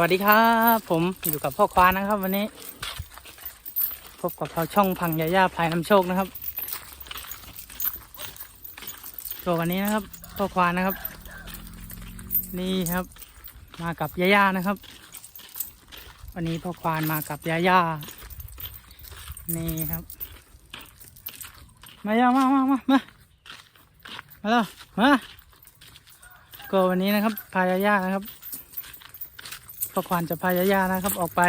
วัสดีครับ ผมอยู่กับพ่อควานนะครับ วันนี้ พบกับเราช่องพังยาย่าพลายน้ำโชคนะครับตัววันนี้นะครับพ่อควานนะครับ นี่ครับ มากับยาย่านะครับ วันนี้พ่อควานมากับยาย่านี่ครับ มาย่ามามามามามาแล้วมาก็วันนี้นะครับพายาย่านะครับ พ่อควานจะพายายานะครับ ออกไป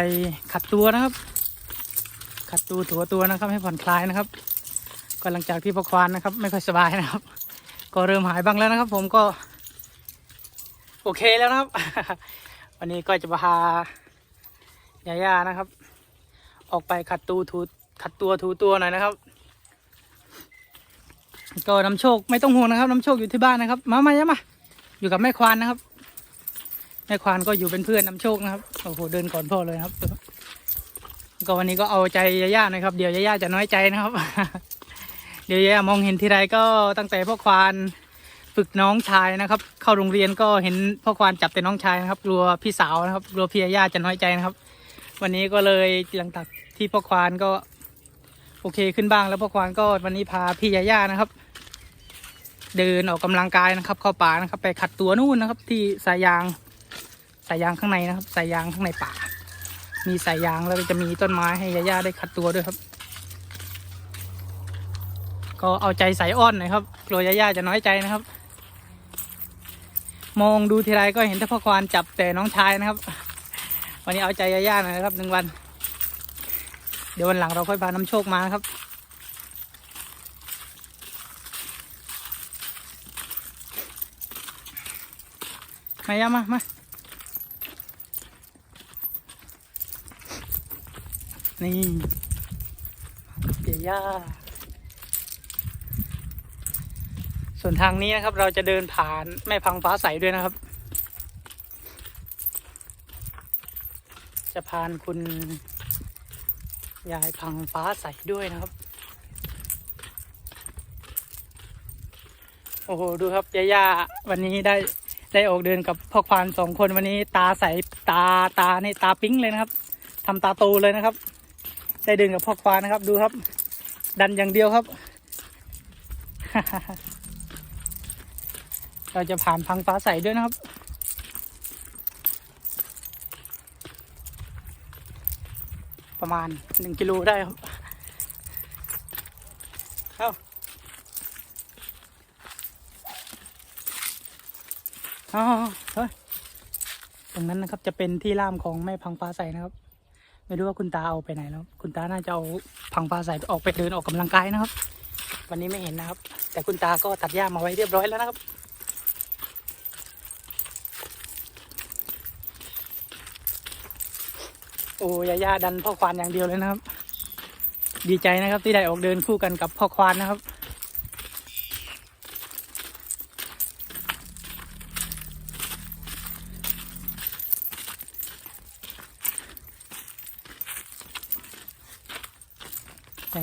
ขัดตัวนะครับ ขัดตัวถัวตัวนะครับ ให้ผ่อนคลายนะครับ ก็หลังจากที่พ่อควานนะครับ ไม่ค่อยสบายนะครับ ก็เริ่มหายบ้างแล้วนะครับ ผมก็ โอเคแล้วนะครับ วันนี้ก็จะพายายานะครับ ออกไปขัดตัวถูขัดตัวถูตัวหน่อยนะครับ ก็น้ำโชคไม่ต้องห่วงนะครับน้ำโชคอยู่ที่บ้านนะครับ มามาย่ามาอยู่กับแม่ควานนะครับ แม่ควานก็อยู่เป็นเพื่อนนำโชคนะครับโอ้โหเดินก่อนพ่อเลยครับ ก็วันนี้ก็เอาใจยาย่าหนะครับเดี๋ยวยาย่าจะน้อยใจนะครับ เดี๋ยวยาย่ามองเห็นทีไรก็ตั้งแต่พ่อควานฝึกน้องชายนะครับ เข้าโรงเรียนก็เห็นพ่อควานจับแต่น้องชายนะครับกลัวพี่สาวนะครับกลัวพี่ยาย่าจะน้อยใจนะครับ วันนี้ก็เลยหลังจากที่พ่อควานก็ โอเคขึ้นบ้างแล้วพ่อควานก็วันนี้พาพี่ยาย่านะครับ เดินออกกำลังกายนะครับ เข้าป่านะครับ ไปขัดตัวนู่นนะครับ ที่สายยาง สายยางข้างในนะครับสายยางข้างในป่า มีสายยางแล้วก็จะมีต้นไม้ให้ย่าๆได้ขัดตัวด้วยครับ ก็เอาใจใส่อ้อนหน่อยครับกลัวย่าๆจะน้อยใจนะครับ มองดูทีไรก็เห็นแต่พ่อควานจับแต่น้องชายนะครับ วันนี้เอาใจย่าๆหน่อยนะครับหนึ่งวัน เดี๋ยววันหลังเราค่อยพาน้ำโชคมานะครับมาย่ามามา นี่เดี๋ยวย่าส่วนทางนี้นะครับ เราจะเดินผ่านแม่พังฟ้าใสด้วยนะครับ จะผ่านคุณยายพังฟ้าใสด้วยนะครับ โอ้โห ดูครับยาย่าวันนี้ได้ได้ออกเดินกับพ่อควานสองคนวันนี้ตาใสตาตาในตาปิ๊งเลยนะครับทำตาโตเลยนะครับ ได้เดินกับพ่อควานนะครับ ดูครับ ดันอย่างเดียวครับ เราจะผ่านพังฟ้าใสด้วยนะครับประมาณหนึ่งกิโลได้ครับเอาเอาเฮ้ย ตรงนั้นนะครับจะเป็นที่ล่ามของแม่พังฟ้าใสนะครับ ไม่รู้ว่าคุณตาเอาไปไหนแล้ว คุณตาน่าจะเอาพังฟ้าใสออกไปเดินออกกำลังกายนะครับ วันนี้ไม่เห็นนะครับ แต่คุณตาก็ตัดหญ้ามาไว้เรียบร้อยแล้วนะครับ โอ้ยาย่าดันพ่อควานอย่างเดียวเลยนะครับ ดีใจนะครับที่ได้ออกเดินคู่กันกับพ่อควานนะครับ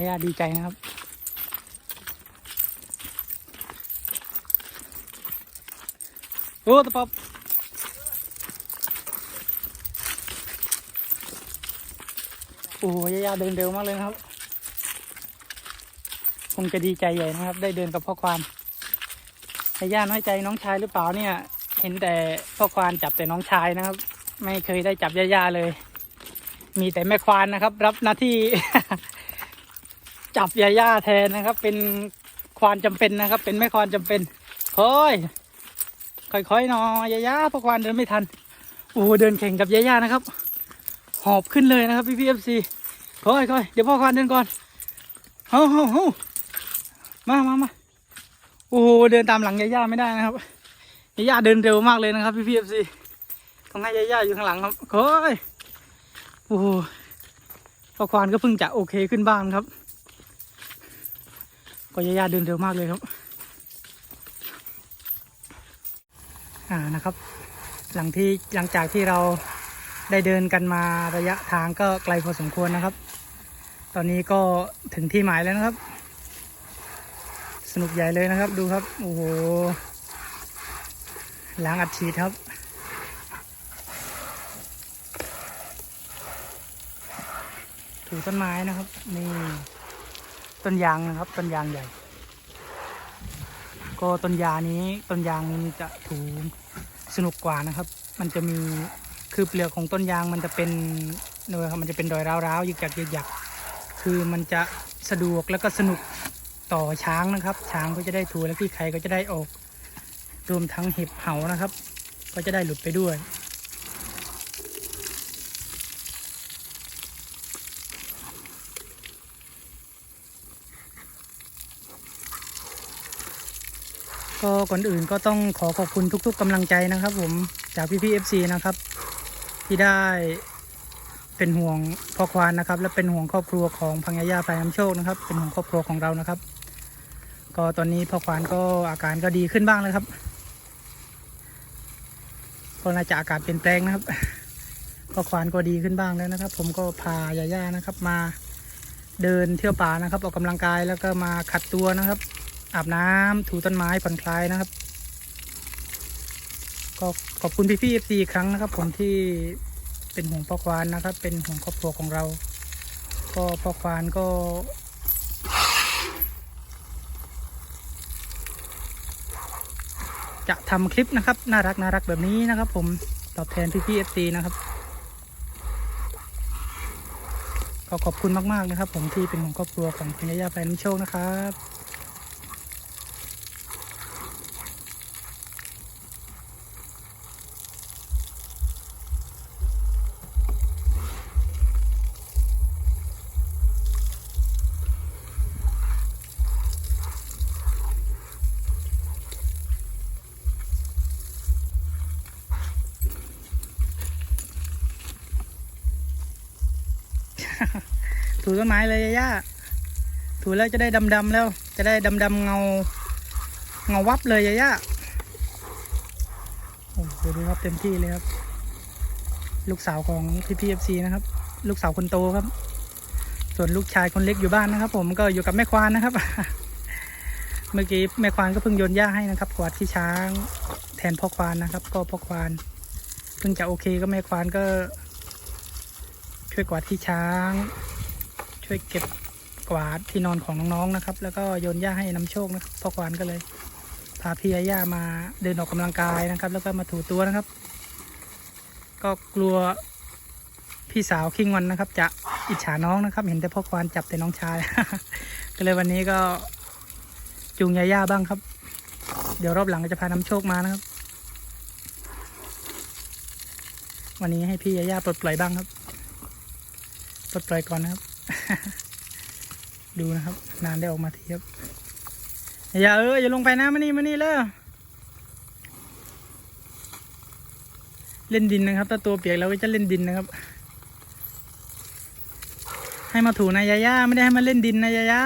ยาย่าดีใจนะครับ โอ้ตะปบโอ้ยายาเดินเร็วมากเลยครับ คงจะดีใจใหญ่นะครับ ได้เดินกับพ่อควานยายาน้อยใจน้องชายหรือเปล่าเนี่ย เห็นแต่พ่อควานจับแต่น้องชายนะครับ ไม่เคยได้จับยายาเลย มีแต่แม่ควานนะครับ รับหน้าที่ จับยาย่าแทนนะครับ เป็นควานจำเป็นนะครับ เป็นแม่ควานจำเป็นค่อยค่อยๆนอยาย่าเพราะควานเดินไม่ทันโอ้เดินแข่งกับยาย่านะครับ หอบขึ้นเลยนะครับพี่พีเอฟซีค่อยค่อยๆเดี๋ยวพ่อควานเดินก่อนเฮ้าเฮ้าเฮ้ามามามาโอ้เดินตามหลังยาย่าไม่ได้นะครับยาย่าเดินเร็วมากเลยนะครับ พี่พีเอฟซีต้องให้ยาย่าอยู่ข้างหลังครับค่อยโอ้พ่อควานก็เพิ่งจะโอเคขึ้นบ้างครับ ก็ย่าๆเดินเร็วมากเลยครับ อ่านะครับ หลังที่หลังจากที่เราได้เดินกันมาระยะทางก็ไกลพอสมควรนะครับ ตอนนี้ก็ถึงที่หมายแล้วนะครับ สนุกใหญ่เลยนะครับ ดูครับ โอ้โหล้างอัดฉีดครับถูต้นไม้นะครับนี่ ต้นยางนะครับ ต้นยางใหญ่ ก็ต้นยานี้ต้นยางมันจะถูสนุกกว่านะครับ มันจะมีคือเปลือกของต้นยางมันจะเป็นเนยครับมันจะเป็นรอยร้าวๆยึกยักยึกยักคือมันจะสะดวกแล้วก็สนุกต่อช้างนะครับ ช้างก็จะได้ถูและที่ใครก็จะได้ออก รวมทั้งเห็บเหานะครับ ก็จะได้หลุดไปด้วย ก็ก่อนอื่นก็ต้องขอขอบคุณทุก ๆกำลังใจนะครับผมจากพี่พี่เอฟซีนะครับ ที่ได้เป็นห่วงพ่อควานนะครับ และเป็นห่วงครอบครัวของพังยาย่าไฟน้ำโชคนะครับ เป็นห่วงครอบครัวของเรานะครับ ก็ตอนนี้พ่อควานก็อาการก็ดีขึ้นบ้างแล้วครับก็น่าจะอากาศเปลี่ยนแปลงนะครับพ่อควานก็ดีขึ้นบ้างแล้วนะครับ ผมก็พายาย่านะครับ มาเดินเที่ยวป่านะครับ ออกกำลังกายแล้วก็มาขัดตัวนะครับ อาบน้ำถูต้นไม้ผ่อนคลายนะครับ ก็ขอบคุณพี่พี่เอฟซีครั้งนะครับ ผมที่เป็นห่วงพ่อควานนะครับ เป็นห่วงครอบครัวของเรา ก็พ่อควานก็ จะทำคลิปนะครับ น่ารักน่ารักแบบนี้นะครับ ผมตอบแทนพี่พี่เอฟซีนะครับก็ขอบคุณมาก ๆ นะครับ ผมที่เป็นห่วงครอบครัวของคุณยาย่าแฟนน้ำโชคนะครับ ถูต้นไม้เลยย่าถูแล้วจะได้ดำๆแล้ว จะได้ดำๆเงา เงาวับเลยย่าโอ้โหดูครับเต็มที่เลยครับ ลูกสาวของพี่พีเอฟซีนะครับ ลูกสาวคนโตครับ ส่วนลูกชายคนเล็กอยู่บ้านนะครับ ผมก็อยู่กับแม่ควานนะครับ เมื่อกี้แม่ควานก็เพิ่งโยนหญ้าให้นะครับกวาดที่ช้าง แทนพ่อควานนะครับ ก็พ่อควานเพิ่งจะโอเคก็แม่ควานก็ช่วยกวาดที่ช้าง ช่วยเก็บกวาดที่นอนของน้องๆนะครับ แล้วก็โยนหญ้าให้น้ำโชคนะครับพ่อควานก็เลย พาพี่ยาย่ามาเดินออกกำลังกายนะครับ แล้วก็มาถูตัวนะครับ ก็กลัวพี่สาวคิงวันนะครับ จะอิจฉาน้องนะครับ เห็นแต่พ่อควานจับแต่น้องชาย ก็เลยวันนี้ก็จูงยาย่าบ้างครับ เดี๋ยวรอบหลังจะพาน้ำโชคมานะครับ วันนี้ให้พี่ยาย่าปลดปล่อยบ้างครับ ปลดปล่อยก่อนนะครับ ดูนะครับ นานได้ออกมาทีครับ อย่าเอออย่าลงไปนะมานี่มานี่เลยเล่นดินนะครับ ถ้าตัวเปียกเราก็จะเล่นดินนะครับ ให้มาถูนะยาย่าไม่ได้ให้มาเล่นดินนะยาย่า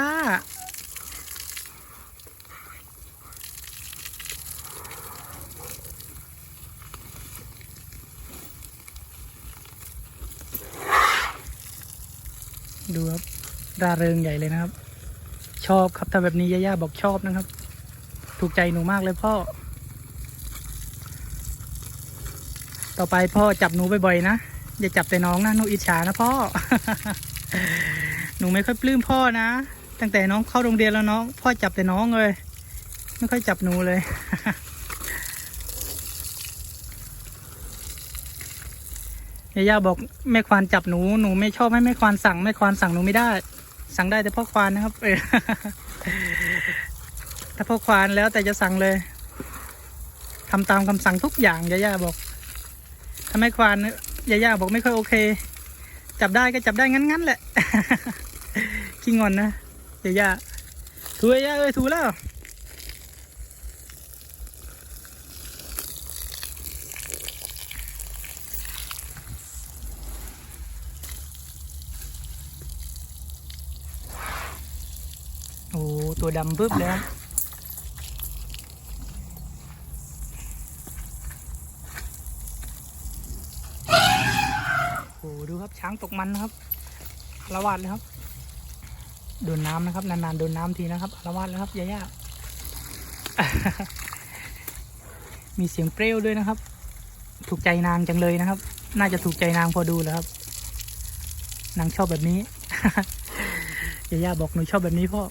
ดูครับร่าเริงใหญ่เลยนะครับ ชอบครับถ้าแบบนี้ย่าๆบอกชอบนะครับ ถูกใจหนูมากเลยพ่อ ต่อไปพ่อจับหนูบ่อยๆนะอย่าจับแต่น้องนะหนูอิจฉานะพ่อ หนูไม่ค่อยปลื้มพ่อนะ ตั้งแต่น้องเข้าโรงเรียนแล้วน้อง พ่อจับแต่น้องเลย ไม่ค่อยจับหนูเลย ยาย่าบอกแม่ควานจับหนูหนูไม่ชอบให้แม่ควานสั่งแม่ควานสั่งหนูไม่ได้ สั่งได้แต่พ่อควานนะครับเออถ้าพ่อควานแล้วแต่จะสั่งเลยทำตามคำสั่งทุกอย่างยาย่าบอกถ้าไม่ควานยาย่าบอกไม่ค่อยโอเค จับได้ก็จับได้งั้นๆแหละขี้งอนนะยาย่าถูยาย่าเอ้ยถูแล้ว โอ้ ตัวดำปึ๊บเลยครับโอ้โหดูครับช้างตกมันนะครับอาละวาดเลยครับโดนน้ำนะครับ นานๆโดนน้ำทีนะครับอาละวาดแล้วครับยาย่ามีเสียงเปรี้ยวด้วยนะครับ ถูกใจนางจังเลยนะครับ น่าจะถูกใจนางพอดูแล้วครับนางชอบแบบนี้ยาย่าบอกหนูชอบแบบนี้พ่อ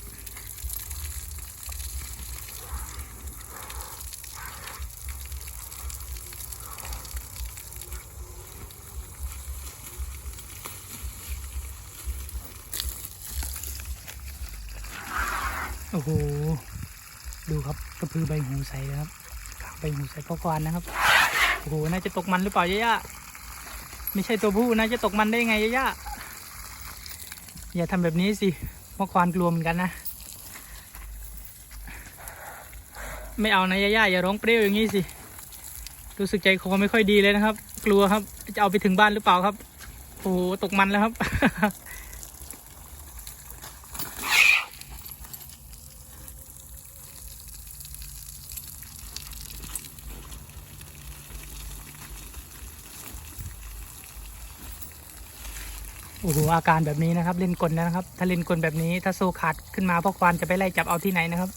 โห ดูครับ กระพือใบหูใสนะครับกางใบหูใสพ่อควานนะครับโอ้โหน่าจะตกมันหรือเปล่ายาย่าไม่ใช่ตัวผู้น่าจะตกมันได้ไงยาย่าอย่าทำแบบนี้สิพ่อควานกลัวเหมือนกันนะ ไม่เอานะยาย่าอย่าร้องเปรี้ยวอย่างนี้สิรู้สึกใจคอไม่ค่อยดีเลยนะครับ กลัวครับจะเอาไปถึงบ้านหรือเปล่าครับโอ้โหตกมันแล้วครับ โอ้โหอาการแบบนี้นะครับ เล่นกลนะครับ ถ้าเล่นกลแบบนี้ ถ้าโซขาดขึ้นมาพ่อควานจะไปไล่จับเอาที่ไหนนะครับ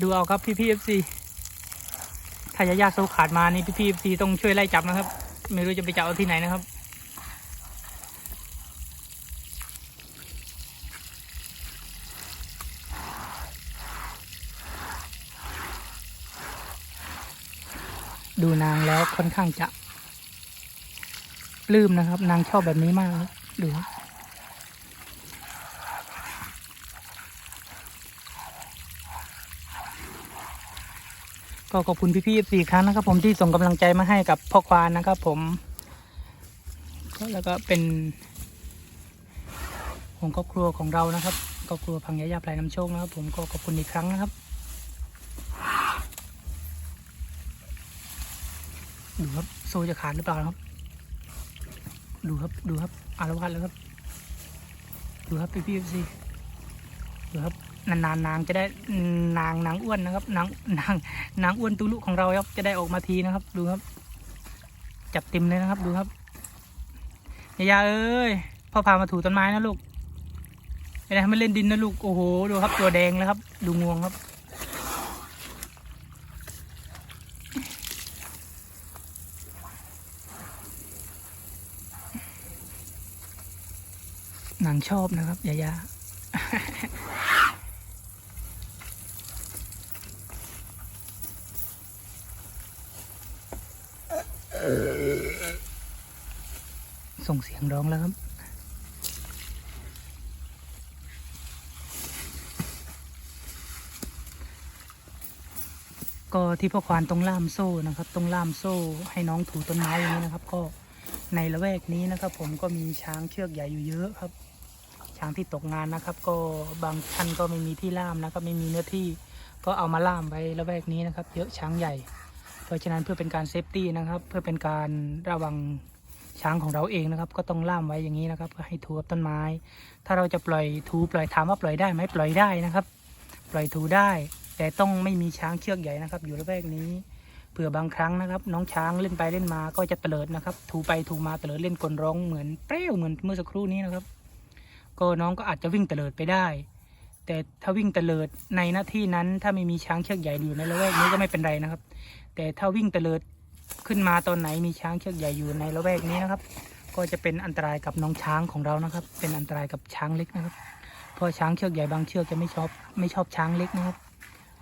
ดูเอาครับพี่พี่เอฟซีถ้ายาย่าโซขาดมานี่พี่พีเอฟซีต้องช่วยไล่จับนะครับ ไม่รู้จะไปจับเอาที่ไหนนะครับดูนางแล้วค่อนข้างจะปลื้มนะครับ นางชอบแบบนี้มาก ครับดูครับก็ขอบคุณพี่ๆสี่ครั้งนะครับ ผมที่ส่งกำลังใจมาให้กับพ่อควานนะครับ ผมก็แล้วก็เป็นของครอบครัวของเรานะครับครอบครัวพังยายาพลายน้ำโชคนะครับ ผมก็ขอบคุณอีกครั้งนะครับดูครับโซจะขาดหรือเปล่าครับ ดูครับดูครับอารวาสแล้วครับ ดูครับพี่พี่ซีดูครับนานๆนางจะได้นางนางอ้วนนะครับนางนางนางอ้วนตุลุของเราครับจะได้ออกมาทีนะครับ ดูครับ จับเต็มเลยนะครับ ดูครับยายาเอ้ยพ่อพามาถูต้นไม้นะลูกไม่ได้ให้มันเล่นดินนะลูกโอ้โหดูครับ ตัวแดงแล้วครับ ดูงวงครับางชอบนะครับยายาส่งเสียงร้องแล้วครับ ก็ที่พ่อควานตรงล่ามโซ่นะครับตรงล่ามโซ่ให้น้องถูต้นไม้อย่างนี้นะครับ ก็ในละแวกนี้นะครับ ผมก็มีช้างเชือกใหญ่อยู่เยอะครับ ช้างที่ตกงานนะครับ ก็บางท่านก็ไม่มีที่ล่ามนะครับ ไม่มีเนื้อที่ก็เอามาล่ามไว้ละแวกนี้นะครับ เยอะช้างใหญ่ เพราะฉะนั้นเพื่อเป็นการเซฟตี้นะครับ เพื่อเป็นการระวังช้างของเราเองนะครับ ก็ต้องล่ามไว้อย่างนี้นะครับเพื่อให้ถูกับต้นไม้ ถ้าเราจะปล่อยถูปล่อยถามว่าปล่อยได้ไหมปล่อยได้นะครับ ปล่อยถูได้ แต่ต้องไม่มีช้างเชือกใหญ่นะครับ อยู่ละแวกนี้เผื่อบางครั้งนะครับ น้องช้างเล่นไปเล่นมาก็จะเตลิดนะครับ ถูไปถูมาเตลิดเล่นกลร้องเหมือนเปรี้ยวเหมือนเมื่อสักครู่นี้นะครับ ก็น้องก็อาจจะวิ่งเตลิดไปได้ แต่ถ้าวิ่งเตลิดในหน้าที่นั้นถ้าไม่มีช้างเชือกใหญ่อยู่ในละแวกนี้ก็ไม่เป็นไรนะครับ แต่ถ้าวิ่งเตลิดขึ้นมาตอนไหนมีช้างเชือกใหญ่อยู่ในละแวกนี้นะครับ ก็จะเป็นอันตรายกับน้องช้างของเรานะครับ เป็นอันตรายกับช้างเล็กนะครับเพราะช้างเชือกใหญ่บางเชือกจะไม่ชอบไม่ชอบช้างเล็กนะครับ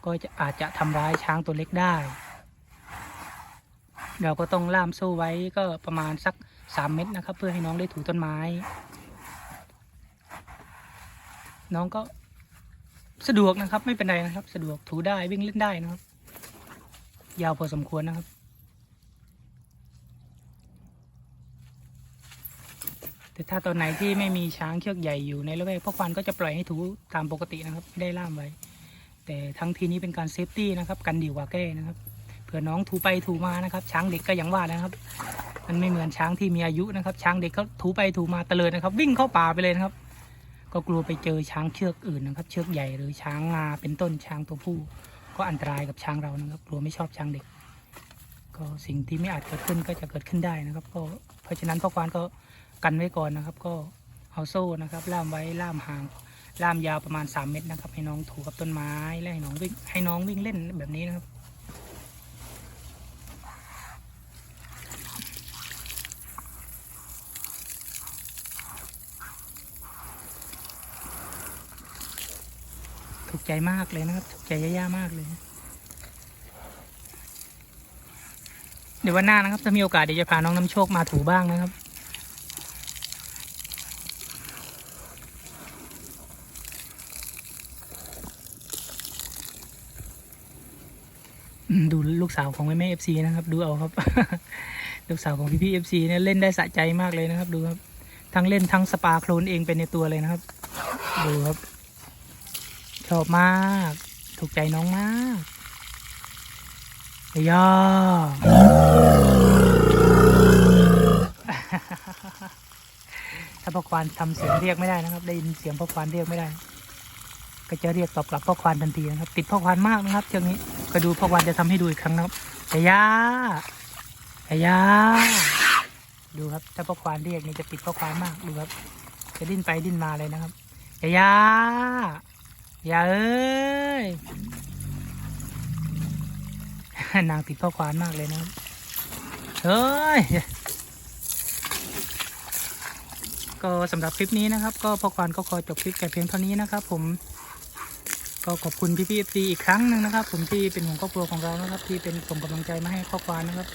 ก็จะอาจจะทำร้ายช้างตัวเล็กได้ เราก็ต้องล่ามโซ่ไว้ก็ประมาณสักสามเมตรนะครับ เพื่อให้น้องได้ถูต้นไม้ น้องก็สะดวกนะครับ ไม่เป็นไรนะครับ สะดวกถูได้วิ่งเล่นได้นะครับ ยาวพอสมควรนะครับ แต่ถ้าตอนไหนที่ไม่มีช้างเชือกใหญ่อยู่ในละแวกพ่อควันก็จะปล่อยให้ถูตามปกตินะครับไม่ได้ล่ามไว้ แต่ทั้งทีนี้เป็นการเซฟตี้นะครับ กันดีกว่าแก้นะครับเผื่อน้องถูไปถูมานะครับ ช้างเด็กก็อย่างว่านะครับ มันไม่เหมือนช้างที่มีอายุนะครับ ช้างเด็กเขาถูไปถูมาเตลิดนะครับ วิ่งเข้าป่าไปเลยนะครับ ก็กลัวไปเจอช้างเชือกอื่นนะครับ เชือกใหญ่หรือช้างงาเป็นต้นช้างตัวผู้ก็อันตรายกับช้างเรานะครับ กลัวไม่ชอบช้างเด็ก ก็สิ่งที่ไม่อาจเกิดขึ้นก็จะเกิดขึ้นได้นะครับ ก็เพราะฉะนั้นพ่อควานก็กันไว้ก่อนนะครับ ก็เอาโซ่นะครับ ล่ามไว้ล่ามห่างล่ามยาวประมาณ 3 เมตรนะครับ ให้น้องถูกับต้นไม้และให้น้องวิ่งให้น้องวิ่งเล่นแบบนี้นะครับ ใจมากเลยนะครับถูกใจย่ามากเลย เดี๋ยววันหน้านะครับ ถ้ามีโอกาสเดี๋ยวจะพาน้องน้ำโชคมาถูบ้างนะครับดูลูกสาวของแม่แม่เอฟซีนะครับ ดูเอาครับ ลูกสาวของพี่พี่เอฟซีเนี่ยเล่นได้สะใจมากเลยนะครับ ดูครับ ทั้งเล่นทั้งสปาโคลนเองเป็นในตัวเลยนะครับ ดูครับ ชอบมาก ถูกใจน้องมากย่าถ้าพ่อควานทำเสียงเรียกไม่ได้นะครับ ได้ยินเสียงพ่อควานเรียกไม่ได้ ก็จะเรียกตอบกลับพ่อควานทันทีนะครับ ติดพ่อควานมากนะครับเชือกนี้ก็ดูพ่อควานจะทำให้ดูอีกครั้งนะครับแต่ย่าแต่ย่าดูครับ ถ้าพ่อควานเรียกนี่จะติดพ่อควานมากดูครับ จะดิ้นไปดิ้นมาเลยนะครับแต่ย่า อย่าเอ้ยนางติดพ่อควานมากเลยนะเฮ้ยก็สำหรับคลิปนี้นะครับ ก็พ่อควานก็ขอจบคลิปแต่เพียงเท่านี้นะครับ ผม ก็ขอบคุณพี่พี่เอตีอีกครั้งหนึ่งนะครับ ผมที่เป็นห่วงครอบครัวของเรานะครับ ที่เป็นส่งกำลังใจมาให้ครอบครัวนะครับ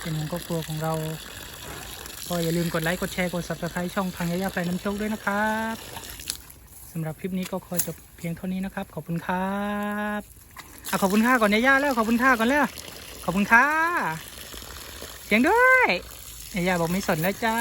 เป็นห่วงครอบครัวของเราก็อย่าลืมกดไลค์กดแชร์กด subscribe ช่องทางยายาแฟนน้ำโชคด้วยนะครับ สำหรับคลิปนี้ก็ขอจบเพียงเท่านี้นะครับ ขอบคุณครับอะขอบคุณค่าก่อนยายาแล้วขอบคุณค่าก่อนแล้ว ขอบคุณค่าเสียงด้วยยายาบอกไม่สนแล้วจ้า